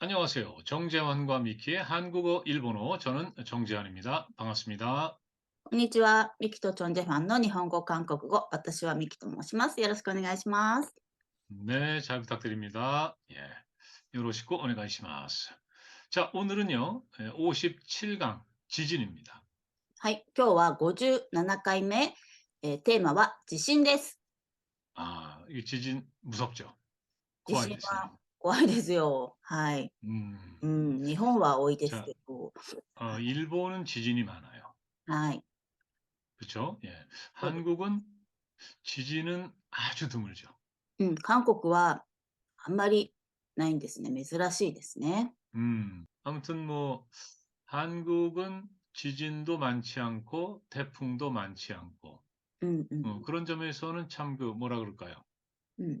안녕하세요. 정재환과 미키의 한국어 일본어 저는 정재환입니다. 반갑습니다. こんにちは。ミキとチョンジェファンの日本語、韓国語。私はミキと申します。よろしくお願いします。 네, 잘 부탁드립니다. 예. 요로시코 오네가이시마스. 자, 오늘은요. 57강 지진입니다. はい。今日は57回目。えーテーマは地震です。 아, 이 지진 무섭죠? 地 怖い震ですねは怖いですよ。はい。 음, うん、日本は多いですじゃあけど。 어, 일본은 지진이 많아요. はい。 그렇죠? 예. 한국은 지진은 아주 드물죠. うん、韓国はあんまりないんですね。珍しいですね。 음, 아무튼 뭐 한국은 지진도 많지 않고 태풍도 많지 않고 うんうん。 어, 그런 점에서는 참 그 뭐라 그럴까요? 음.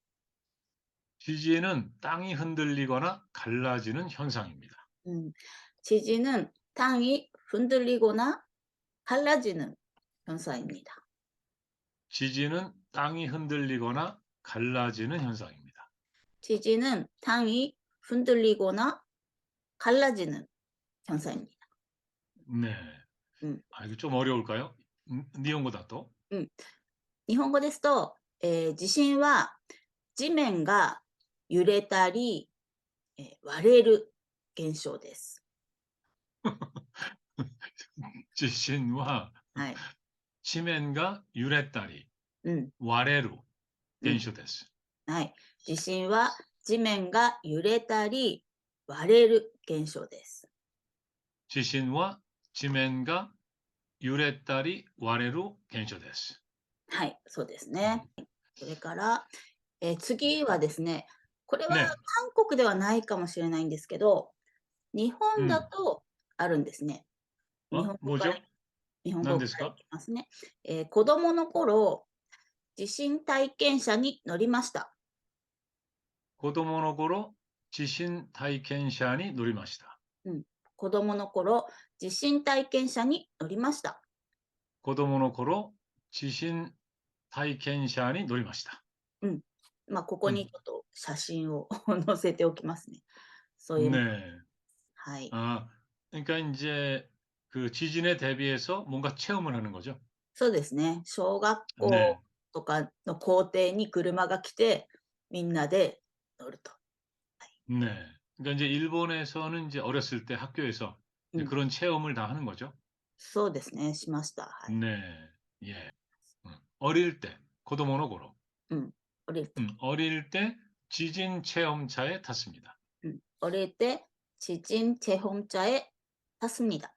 지진은 땅이 흔들리거나 갈라지는 현상입니다. 음, 지진은 땅이 흔들리거나 갈라지는 현상입니다. 지진은 땅이 흔들리거나 갈라지는 현상입니다. 지진은 땅이 흔들리거나 갈라지는 현상입니다. 네. 음. 아, 이거 좀 어려울까요? 음, 니온고다 또? 日本語ですと、えー地震は地面が 揺れたり、えー、割れる現象です。地震は、はい、地面が揺れたり、うん、割れる現象です、うん、はい。地震は地面が揺れたり、割れる現象です。地震は地面が揺れたり割れる現象です。はい、そうですね。それから、えー、次はですね、これは韓国ではないかもしれないんですけど、日本だとあるんですね。あ日本語から日本語何ですか？いきますね。えー子供の頃、地震体験車に乗りました。子供の頃、地震体験車に乗りました。うん子供の頃、地震体験車に乗りました。子供の頃、地震体験車に乗りました。うん。まあ、ここうんにちょっと写真を載せておきますね。そういう、 네. はい。 아, 그러니까 이제 그 지진에 대비해서 뭔가 체험을 하는 거죠. そうですね。小学校 네. とかの校庭に車が来て、みんなで乗ると。 네. 그러니까 이제 일본에서는 이제 어렸을 때 학교에서 이제 음. 그런 체험을 다 하는 거죠. そうですね。しました。はい。 네. 예. 음, 어릴 때 고도모노 고로 降 어릴 때. 음, 어릴 때 지진 체험차에 탔습니다. 음, 어릴 때 지진 체험차에 탔습니다.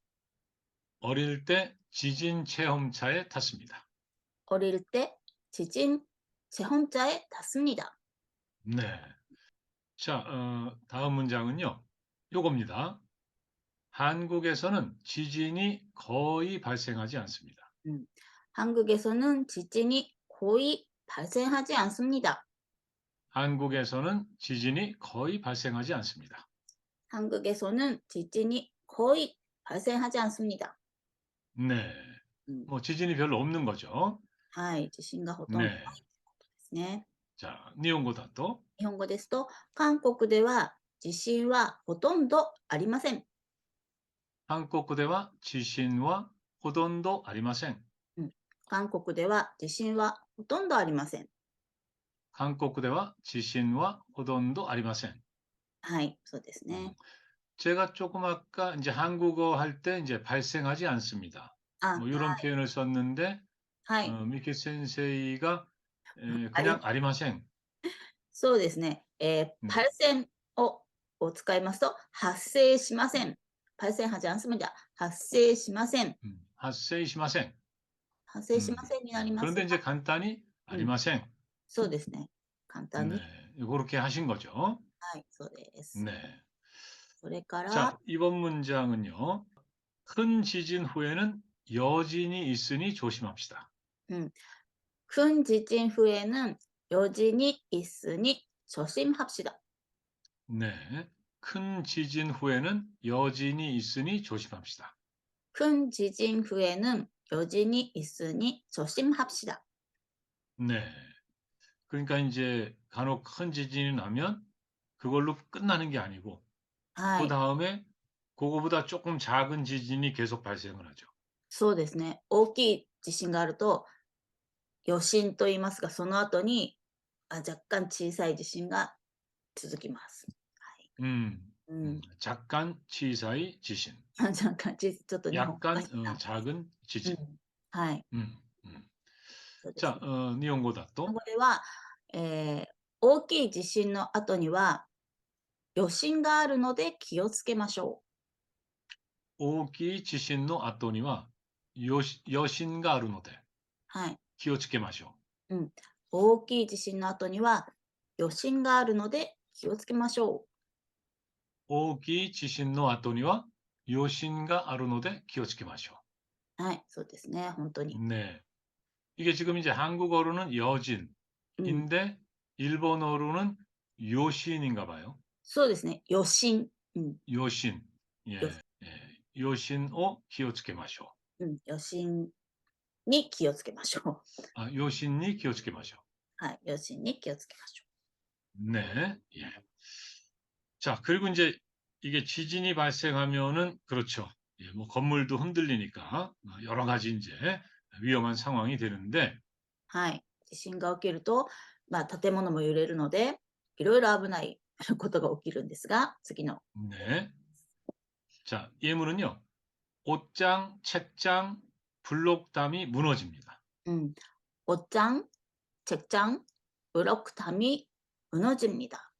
어릴 때 지진 체험차에 탔습니다. 어릴 때 지진 체험차에 탔습니다. 네. 자, 어, 다음 문장은요. 요겁니다. 한국에서는 지진이 거의 발생하지 않습니다. 음, 한국에서는 지진이 거의 발생하지 않습니다. 한국에서는 지진이 거의 발생하지 않습니다. 한국에서는 지진이 거의 발생하지 않습니다. 네. 음. 뭐 지진이 별로 없는 거죠. はい。地震がほとんどないということですね。 자, 니온고다 또 日本語ですと、韓国では地震はほとんどありません。 한국대와 지신과 호돈도 아리마센. 韓国では地震は ほとんどありません。 한국대와 지신과 호돈도 아리마센. はい、そうですね。 제가 조금 아까 이제 한국어 할 때 이제 발생하지 않습니다. あ、 뭐 이런 표현을 썼는데 はい、 어, 미키 센세이가 에, 그냥 아리마센. そうですね。えーうんパルセンをを使いますと、発生しません。パルセンハジャンスムじゃ発生しません。 음, 하세이시마센. 発生しませんになります。 그런데 이제 간단히 아리마센. そうですね。簡単に。 네, 그렇게 하신 거죠. はい、そうです。 네. それから、 자, 이번 문장은요. 큰 지진 후에는 여진이 있으니 조심합시다. 訓地震후에는 여진이 있으니 조심합시다. 네. 큰 지진 후에는 여진이 있으니 조심합시다. 큰 지진 후에는 여진이 있으니 조심합시다. 네. 그러니까 이제 간혹 큰 지진이 나면 그걸로 끝나는 게 아니고 は 그 い、 다음에 그거보다 조금 작은 지진이 계속 발생을 하죠. そうですね。大きい地震があると、余震と言いますが、その後にあ若干小さい地震が続きます。 음, うん、若干小さい地震。若干ちょっと若干、うん、작은地震、はい。うん。うん、じゃあ、うん、日本語だと？これは、えー、大きい地震の後には余震があるので気をつけましょう。大きい地震の後には余余震があるので気をつけましょう、はい、うん。大きい地震の後には余震があるので気をつけましょう。오기 지신노 아토니와 요신가 아르노데 기어츠케마쇼. う。はい。そうですね。本当に。 네. 이게 지금 이제 한국어로는 여진인데 うん、 일본어로는 요신인가 봐요. そうですね。余震。うん。 요신. 예. 요신. 예. 요신오 기어츠케마쇼. うん、余震に気をつけましょう。 아, 요신니 기어츠케마쇼. はい。余震に気をつけましょ 네. 예. 자, 그리고 이제 이게 지진이 발생하면은 그렇죠. 예, 뭐 건물도 흔들리니까 뭐 여러 가지 이제 위험한 상황이 되는데 う。はい。地震が起きると、まあ、建物も揺れるので、いろいろ危ないことが起きるんですが、次の 네. 자, 예문은요. 옷장, 책장, 블록담이 무너집니다. 음, 옷장, 책장, 블록담이 무너집니다.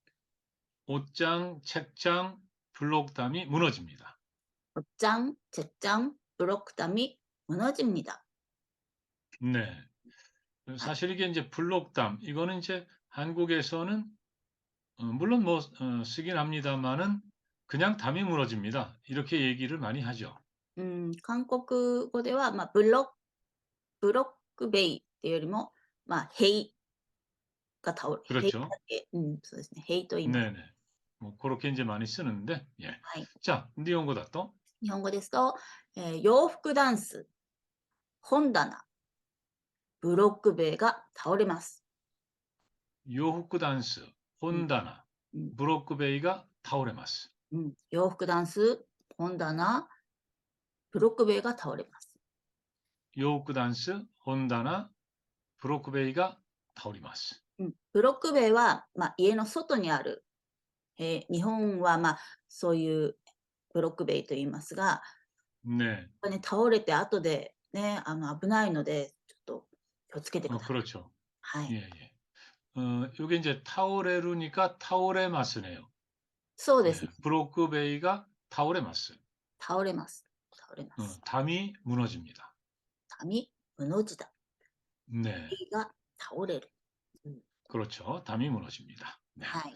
옷장, 책장, 블록담이 무너집니다. 옷장, 책장, 블록담이 무너집니다. 네. 사실 이게 이제 블록담, 이거는 이제 한국에서는 어, 물론 뭐 어, 쓰긴 합니다만은 그냥 담이 무너집니다. 이렇게 얘기를 많이 하죠. うん、韓国語では、まあ、ブロック、ブロック塀っていうよりも、まあ、塀が倒れ、塀 그렇죠. だけ、うん、そうですね、塀と言います。 네네. 뭐 그렇게 이제 많이 쓰는데, 예. はい。 자, 니온고 다또 日本語ですと、えー洋服ダンス、本棚、ブロック塀が倒れます。 요후쿠 단스, 혼다나, うん、 브로크베이가 타오레마스. うん、洋服ダンス、本棚、ブロック塀が倒れます。 요후쿠 단스, 혼다나, 브로크베이가 타오리마스. うん、ブロック塀は、まあ、家の外にある、 えー日本は、まあ、そういうブロック塀と言いますが、 네. ここね、倒れて後で、ね、あの危ないので、ちょっと気をつけてく 어, ださい。 그렇죠. はい。 예, 예. 어, 요게 이제 타오레루니까 타오레마스네요. そうで 예, す。 브로크베이가 타오레마스. 倒れます。倒れま 어, す。 담이 무너집니다. 髪、無の字だ。 네. 木が倒れる。 그렇죠. 담이 무너집니다. 네. はい。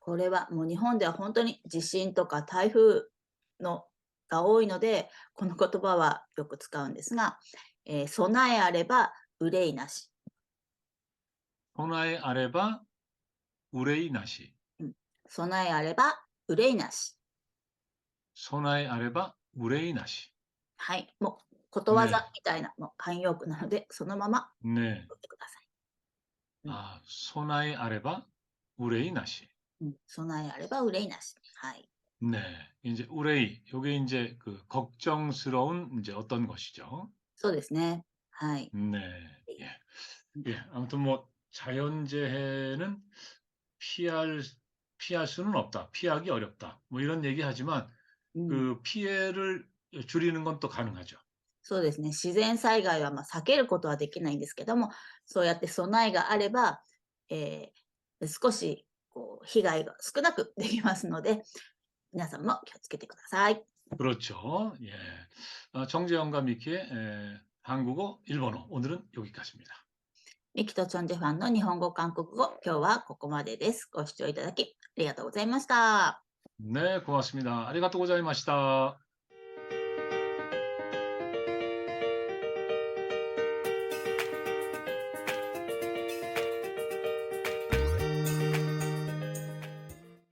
これはもう日本では本当に地震とか台風のが多いので、この言葉はよく使うんですが、えー、備えあれば憂いなし。備えあれば憂いなし。うん、備えあれば憂いなし。備えあれば憂いなし。はい、もうことわざみたいな、ね、もう慣用句なので、そのままねください。ね、うん、あ備えあれば憂いなし。備えあれば憂いなし。はい。 네. 이제 우레이. 요게 이제 그 걱정스러운 이제 어떤 것이죠. そうですね。はい。 네. 예. 예. 아무튼 뭐 자연재해는 피할 피할 수는 없다. 피하기 어렵다. 뭐 이런 얘기하지만 うん 그 피해를 줄이는 건 또 가능하죠. そうですね。自然災害はまあ避けることはできないんですけども、そうやって備えがあれば、えー少し こう被害が少なくできますので、皆さんも気をつけてください。 그렇죠. 예. 어, 정재영과 미키의 에, 한국어, 일본어 오늘은 여기까지입니다. ミキとチョンジェファンの日本語、韓国語、今日はここまでです。ご視聴いただきありがとうございました。 네, 고맙습니다. 아리가또 고자이마시다.